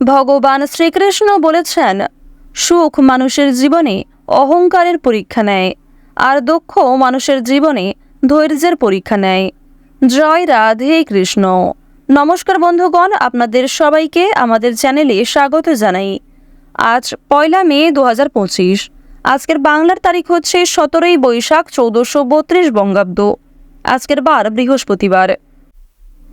ভগবান শ্রীকৃষ্ণ বলেছেন, সুখ মানুষের জীবনে অহংকারের পরীক্ষা নেয়, আর দুঃখ মানুষের জীবনে ধৈর্যের পরীক্ষা নেয়। জয় রাধে কৃষ্ণ। নমস্কার বন্ধুগণ, আপনাদের সবাইকে আমাদের চ্যানেলে স্বাগত জানাই। আজ পয়লা মে দু হাজার পঁচিশ। আজকের বাংলার তারিখ হচ্ছে সতেরোই বৈশাখ চৌদ্দশো বত্রিশ বঙ্গাব্দ। আজকের বার বৃহস্পতিবার।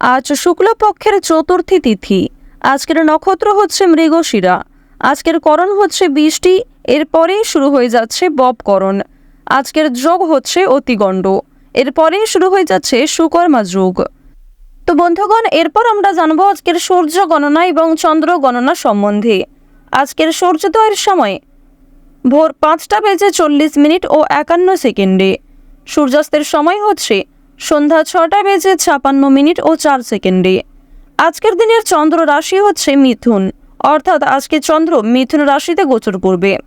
আজ শুক্লপক্ষের চতুর্থী তিথি। আজকের নক্ষত্র হচ্ছে মৃগশিরা। আজকের করণ হচ্ছে বৃষ্টি, এরপরেই শুরু হয়ে যাচ্ছে ববকরণ আজকের যোগ হচ্ছে অতিগণ্ড, এরপরেই শুরু হয়ে যাচ্ছে সুকর্মা যোগ। তো বন্ধুগণ, এরপর আমরা জানব আজকের সূর্য গণনা এবং চন্দ্র গণনা সম্বন্ধে। আজকের সূর্যোদয়ের সময় ভোর পাঁচটা বেজে চল্লিশ মিনিট ও একান্ন সেকেন্ডে। সূর্যাস্তের সময় হচ্ছে সন্ধ্যা ছটা বেজে ছাপান্ন মিনিট ও চার সেকেন্ডে। আজকের দিনের চন্দ্র রাশি হচ্ছে মিথুন। অর্থাৎ আজকে চন্দ্র মিথুন রাশিতে গোচর করবে।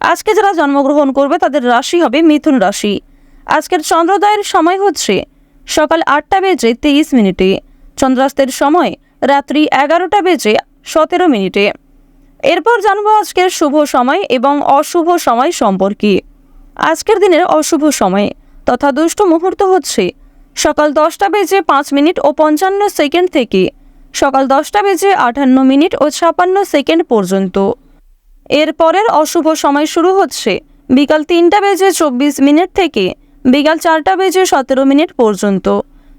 আজকে যারা জন্মগ্রহণ করবে, তাদের রাশি হবে মিথুন রাশি। আজকের চন্দ্রোদয়ের সময় হচ্ছে সকাল আটটা বেজে তেইশ মিনিটে। চন্দ্রাস্তের সময় রাত্রি এগারোটা বেজে সতেরো মিনিটে। এরপর জানব আজকের শুভ সময় এবং অশুভ সময় সম্পর্কে। আজকের দিনের অশুভ সময় তথা দুষ্ট মুহূর্ত হচ্ছে সকাল দশটা বেজে পাঁচ মিনিট ও পঞ্চান্ন সেকেন্ড থেকে। সকাল দশটা বেজে আটান্ন মিনিট ও ছাপান্ন সেকেন্ড পর্যন্ত। এরপরের অশুভ সময় শুরু হচ্ছে বিকাল তিনটা বেজে চব্বিশ মিনিট থেকে বিকাল চারটা বেজে সতেরো মিনিট পর্যন্ত।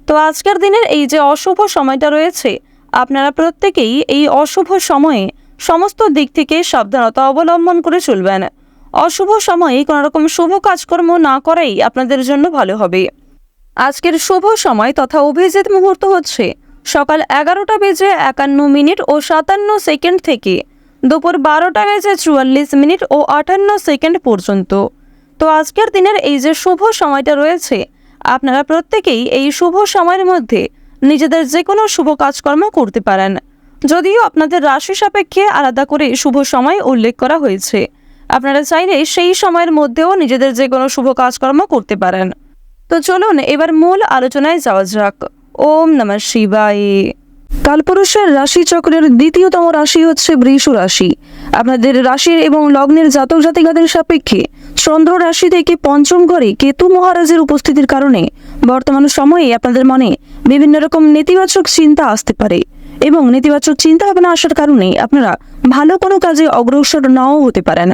তো আজকের দিনের এই যে অশুভ সময়টা রয়েছে, আপনারা প্রত্যেকেই এই অশুভ সময়ে সমস্ত দিক থেকে সাবধানতা অবলম্বন করে চলবেন। অশুভ সময়ে কোনোরকম শুভ কাজকর্ম না করাই আপনাদের জন্য ভালো হবে। আজকের শুভ সময় তথা অভিজিৎ মুহূর্ত হচ্ছে সকাল এগারোটা বেজে একান্ন মিনিট ও সাতান্ন সেকেন্ড থেকে দুপুর বারোটা বেজে চুয়াল্লিশ মিনিট ও আটান্ন সেকেন্ড পর্যন্ত। তো আজকের দিনের এই যে শুভ সময়টা রয়েছে, আপনারা প্রত্যেকেই এই শুভ সময়ের মধ্যে নিজেদের যে কোনো শুভ কাজকর্ম করতে পারেন। যদিও আপনাদের রাশি সাপেক্ষে আলাদা করে শুভ সময় উল্লেখ করা হয়েছে। আপনারা চাইলে সেই সময়ের মধ্যেও নিজেদের যে কোনো শুভ কাজকর্ম করতে পারেন। তো চলুন এবার মূল আলোচনায় যাওয়া যাক। ওম নমঃ শিবায়। কালপুরুষের রাশি চক্রের দ্বিতীয়তম রাশি হচ্ছে বৃষ রাশি। আপনাদের রাশির এবং লগ্নের জাতক জাতিকাদের সাপেক্ষে চন্দ্র রাশি থেকে পঞ্চম ঘরে কেতু মহারাজের উপস্থিতির কারণে বর্তমান সময়ে আপনাদের মনে বিভিন্ন রকম নেতিবাচক চিন্তা আসতে পারে। এবং নেতিবাচক চিন্তা ভাবনা আসার কারণে আপনারা ভালো কোনো কাজে অগ্রসর নাও হতে পারেন।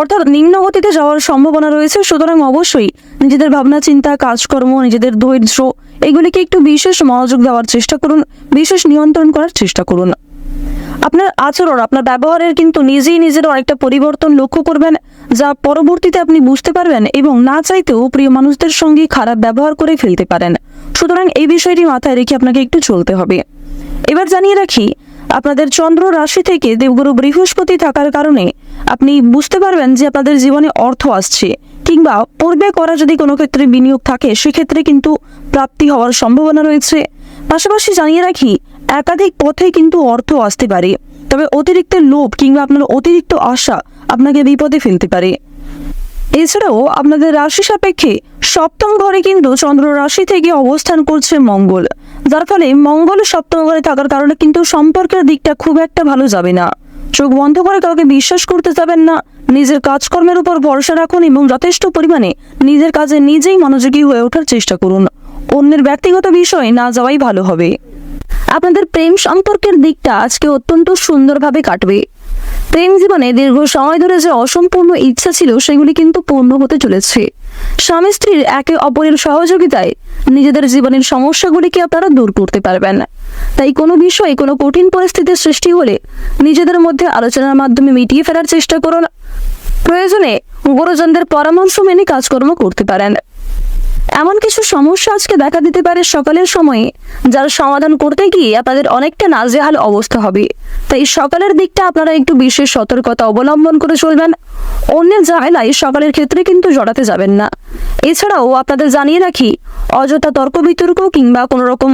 অর্থাৎ নিম্ন গতিতে যাওয়ার সম্ভাবনা রয়েছে, সুতরাং অবশ্যই নিজেদের ভাবনা, চিন্তা, কাজকর্ম, নিজেদের ধৈর্য এগুলিকে একটু বিশেষ মনোযোগ দেওয়ার চেষ্টা করুন, বিশেষ নিয়ন্ত্রণ করার চেষ্টা করুন। আপনার আচরণ, আপনার ব্যবহারের কিন্তু নিজেই নিজের অনেকটা পরিবর্তন লক্ষ্য করবেন, যা পরবর্তীতে আপনি বুঝতে পারবেন এবং না চাইতেও প্রিয় মানুষদের সঙ্গে খারাপ ব্যবহার করে ফেলতে পারেন। সুতরাং এই বিষয়টি মাথায় রেখে আপনাকে একটু চলতে হবে। এবার জানিয়ে রাখি, আপনাদের চন্দ্র রাশি থেকে দেবগুরু বৃহস্পতি থাকার কারণে আপনি বুঝতে পারবেন যে আপনাদের জীবনে অর্থ আসছে কিংবা পূর্বে করা যদি কোনো ক্ষেত্রে বিনিয়োগ থাকে, সেক্ষেত্রে কিন্তু প্রাপ্তি হওয়ার সম্ভাবনা রয়েছে। পাশাপাশি জানিয়ে রাখি, একাধিক পথে কিন্তু অর্থ আসতে পারে। তবে অতিরিক্ত লোভ কিংবা আপনার অতিরিক্ত আশা আপনাকে বিপদে ফেলতে পারে। এছাড়াও আপনাদের রাশি সাপেক্ষে সপ্তম ঘরে কিন্তু চন্দ্র রাশি থেকে অবস্থান করছে মঙ্গল। যার ফলে মঙ্গল সপ্তম ঘরে থাকার কারণে কিন্তু সম্পর্কের দিকটা খুব একটা ভালো যাবে না। চোখ বন্ধ করে কাউকে বিশ্বাস করতে যাবেন না। নিজের কাজকর্মের উপর ভরসা রাখুন এবং যথেষ্ট পরিমাণে নিজের কাজে নিজেই মনোযোগী হয়ে ওঠার চেষ্টা করুন। অন্যের ব্যক্তিগত বিষয়ে না যাওয়াই ভালো হবে। আপনাদের প্রেম সম্পর্কের দিকটা আজকে অত্যন্ত সুন্দরভাবে কাটবে। প্রেম জীবনে দীর্ঘ সময় ধরে যে অসম্পূর্ণ ইচ্ছা ছিল, সেগুলি কিন্তু পূর্ণ হতে চলেছে। স্বামী স্ত্রীর একে অপরের সহযোগিতায় নিজেদের জীবনের সমস্যাগুলিকে আপনারা দূর করতে পারবেন। তাই কোনো বিষয়ে কোনো কঠিন পরিস্থিতির সৃষ্টি হলে নিজেদের মধ্যে আলোচনার মাধ্যমে মিটিয়ে ফেলার চেষ্টা করুন। প্রয়োজনে গুরুজনদের পরামর্শ মেনে কাজকর্ম করতে পারেন। এমন কিছু সমস্যা আজকে দেখা দিতে পারে সকালের সময়ে, যার সমাধান করতে গিয়ে আপনাদের অনেকটা নাজেহাল অবস্থা হবে। তাই সকালের দিকটা আপনারা একটু বিশেষ সতর্কতা অবলম্বন করে চলবেন। অন্যের ঝামেলায় সকালের ক্ষেত্রে কিন্তু জড়াতে যাবেন না। এছাড়াও আপনাদের জানিয়ে রাখি, অযথা তর্ক বিতর্ক কিংবা কোনো রকম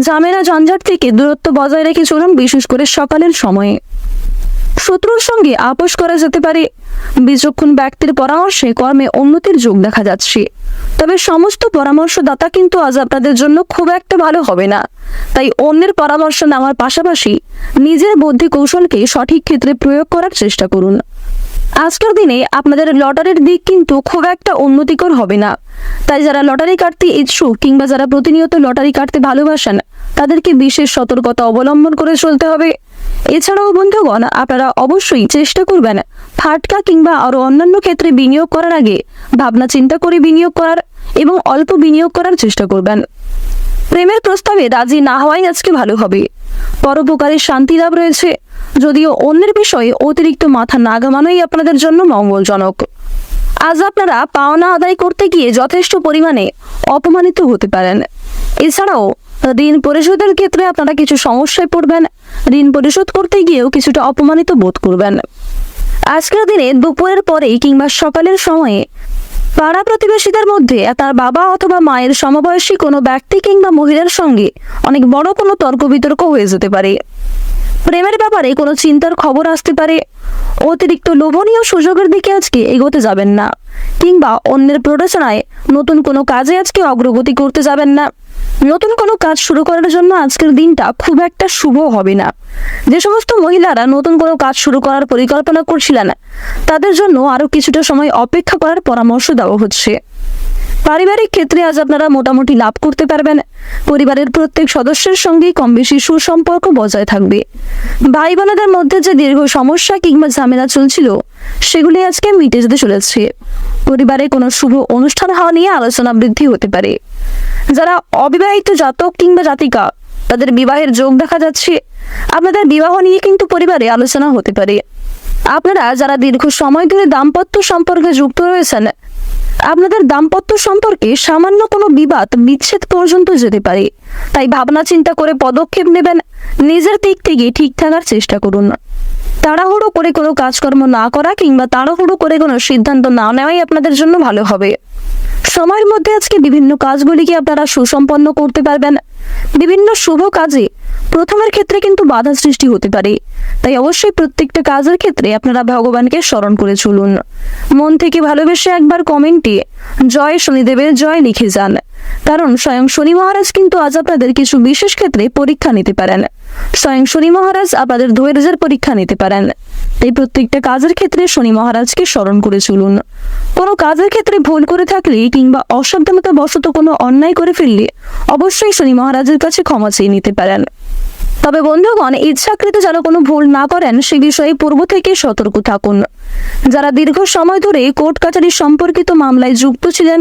ঝামেলা ঝঞ্ঝাট থেকে দূরত্ব বজায় রেখে চলুন, বিশেষ করে সকালের সময়ে। শত্রুর সঙ্গে আপোষ করা যেতে পারে। বিচক্ষণ ব্যক্তির পরামর্শে কর্মে উন্নতির যোগ দেখা যাচ্ছে। তবে সমস্ত পরামর্শদাতা কিন্তু আজ আপনাদের জন্য খুব একটা ভালো হবে না। তাই অন্যের পরামর্শ নেওয়ার পাশাপাশি নিজের বুদ্ধি কৌশলকে সঠিক ক্ষেত্রে প্রয়োগ করার চেষ্টা করুন। আজকের দিনে আপনাদের লটারির দিক কিন্তু খুব একটা উন্নতিকর হবে না। তাই যারা লটারি কাটতে ইচ্ছুক কিংবা যারা প্রতিনিয়ত লটারি কাটতে ভালোবাসেন, তাদেরকে বিশেষ সতর্কতা অবলম্বন করে চলতে হবে। এছাড়াও বন্ধুগণ, আপনারা অবশ্যই চেষ্টা করবেন ফাটকা কিংবা আরও অন্যান্য ক্ষেত্রে বিনিয়োগ করার আগে ভাবনা চিন্তা করে বিনিয়োগ করার এবং অল্প বিনিয়োগ করার চেষ্টা করবেন। প্রেমের প্রস্তাবে রাজি না হওয়াই আজকে ভালো হবে। পরোপকারের শান্তি লাভ রয়েছে, যদিও অন্যের বিষয়ে অতিরিক্ত মাথা না ঘামানোই আপনাদের জন্য মঙ্গলজনক। আজ আপনারা পাওনা আদায় করতে গিয়ে যথেষ্ট পরিমাণে অপমানিত হতে পারেন। এছাড়াও ঋণ পরিশোধের ক্ষেত্রে আপনারা কিছু সমস্যায় পড়বেন ঋণ পরিশোধ করতে গিয়েও কিছুটা অপমানিত বোধ করবেন। আজকের দিনে দুপুরের পরেই কিংবা সকালের সময়ে পাড়া প্রতিবেশীদের মধ্যে তার বাবা অথবা মায়ের সমবয়সী কোনো ব্যক্তি কিংবা মহিলার সঙ্গে অনেক বড় কোনো তর্ক বিতর্ক হয়ে যেতে পারে। প্রেমের ব্যাপারে কোনো চিন্তার খবর আসতে পারে। অতিরিক্ত লোভনীয় সুযোগের দিকে আজকে এগোতে যাবেন না, কিংবা অন্যের প্ররোচনায় নতুন কোনো কাজে আজকে অগ্রগতি করতে যাবেন না। নতুন কোনো কাজ শুরু করার জন্য আজকের দিনটা খুব একটা শুভ হবে না। যে সমস্ত মহিলারা নতুন কোনো কাজ শুরু করার পরিকল্পনা করছিলেন, তাদের জন্য আরও কিছুটা সময় অপেক্ষা করার পরামর্শ দেওয়া হচ্ছে। পারিবারিক ক্ষেত্রে আজ আপনারা মোটামুটি লাভ করতে পারবেন। পরিবারের প্রত্যেক সদস্যের সঙ্গেই কম বেশি সুসম্পর্ক বজায় থাকবে। ভাই বোনেদের মধ্যে যে দীর্ঘ সমস্যা কিংবা ঝামেলা চলছিল, সেগুলি আজকে মিটে যেতে চলেছে। পরিবারে কোনো শুভ অনুষ্ঠান হওয়া নিয়ে আলোচনা বৃদ্ধি হতে পারে। যারা অবিবাহিত জাতক কিংবা জাতিকা, তাদের বিবাহের যোগ দেখা যাচ্ছে। আপনাদের বিবাহ নিয়ে কিন্তু পরিবারে আলোচনা হতে পারে। আপনারা যারা দীর্ঘ সময় ধরে দাম্পত্য সম্পর্কে যুক্ত রয়েছেন, আপনাদের দাম্পত্য সম্পর্কে সামান্য কোনো বিবাদ, বিচ্ছেদ পর্যন্ত যেতে পারে। তাই ভাবনা চিন্তা করে পদক্ষেপ নেবেন। নিজের দিক থেকে ঠিক থাকার চেষ্টা করুন। তাড়াহুড়ো করে কোনো কাজকর্ম না করা কিংবা তাড়াহুড়ো করে কোনো সিদ্ধান্ত না নেওয়াই আপনাদের জন্য ভালো হবে। সময়ের মধ্যে আজকে বিভিন্ন কাজগুলিকে আপনারা সুসম্পন্ন করতে পারবেন? বিভিন্ন শুভ কাজে প্রথমের ক্ষেত্রে কিন্তু বাধা সৃষ্টি হতে পারে। তাই অবশ্যই প্রত্যেকটা কাজের ক্ষেত্রে আপনারা ভগবানকে স্মরণ করে চলুন। মন থেকে ভালোবেসে একবার কমেন্টে জয় শনিদেবের জয় লিখে যান। কারণ স্বয়ং শনি মহারাজ কিন্তু আজ আপনাদের কিছু বিশেষ ক্ষেত্রে পরীক্ষা নিতে পারেন। স্বয়ং শনি মহারাজ আপনাদের ধৈর্যের পরীক্ষা নিতে পারেন। তাই প্রত্যেকটা কাজের ক্ষেত্রে শনি মহারাজকে স্মরণ করে চলুন। কোনো কাজের ক্ষেত্রে ভুল করে থাকলে কিংবা অসাবধানতা বশত কোনো অন্যায় করে ফেললে অবশ্যই শনি মহারাজের কাছে ক্ষমা চেয়ে নিতে পারেন। তবে বন্ধুগণ, ইচ্ছাকৃত যেন কোনো ভুল না করেন, সে বিষয়ে পূর্ব থেকে সতর্ক থাকুন। যারা দীর্ঘ সময় ধরে কোর্ট কাছারি সম্পর্কিত মামলায় যুক্ত ছিলেন,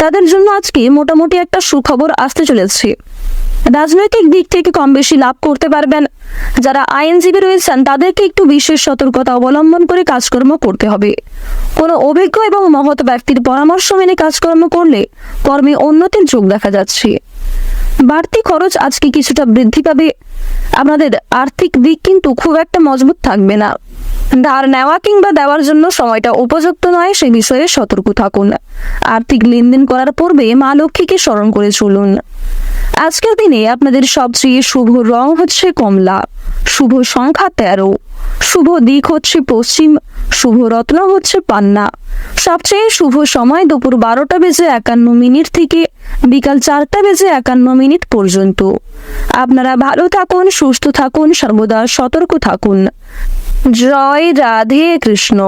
তাদের জন্য আজকে মোটামুটি একটা সুখবর আসতে চলেছে। রাজনৈতিক দিক থেকে কম বেশি লাভ করতে পারবেন। যারা আইনজীবী রয়েছেন, তাদেরকে একটু বিশেষ সতর্কতা অবলম্বন করে কাজকর্ম করতে হবে। কোনো অভিজ্ঞ এবং মহৎ ব্যক্তির পরামর্শ মেনে কাজকর্ম করলে কর্মে উন্নতির যোগ দেখা যাচ্ছে। বাড়তি খরচ আজকে কিছুটা বৃদ্ধি পাবে। আপনাদের আর্থিক দিক কিন্তু খুব একটা মজবুত থাকবে না। ধার নেওয়া কিংবা দেওয়ার জন্য সময়টা উপযুক্ত নয়, সে বিষয়ে সতর্ক থাকুন। আর্থিক লেনদেন করার পূর্বে মা লক্ষ্মীকে স্মরণ করে চলুন। আজকের দিনে আপনাদের সবচেয়ে শুভ রং হচ্ছে কমলা। শুভ সংখ্যা তেরো। শুভ দিক হচ্ছে পশ্চিম, শুভ রত্ন হচ্ছে পান্না। সবচেয়ে শুভ সময় দুপুর বারোটা বেজে একান্ন মিনিট থেকে বিকাল চারটা বেজে একান্ন মিনিট পর্যন্ত। আপনারা ভালো থাকুন, সুস্থ থাকুন, সর্বদা সতর্ক থাকুন। জয় রাধে কৃষ্ণ।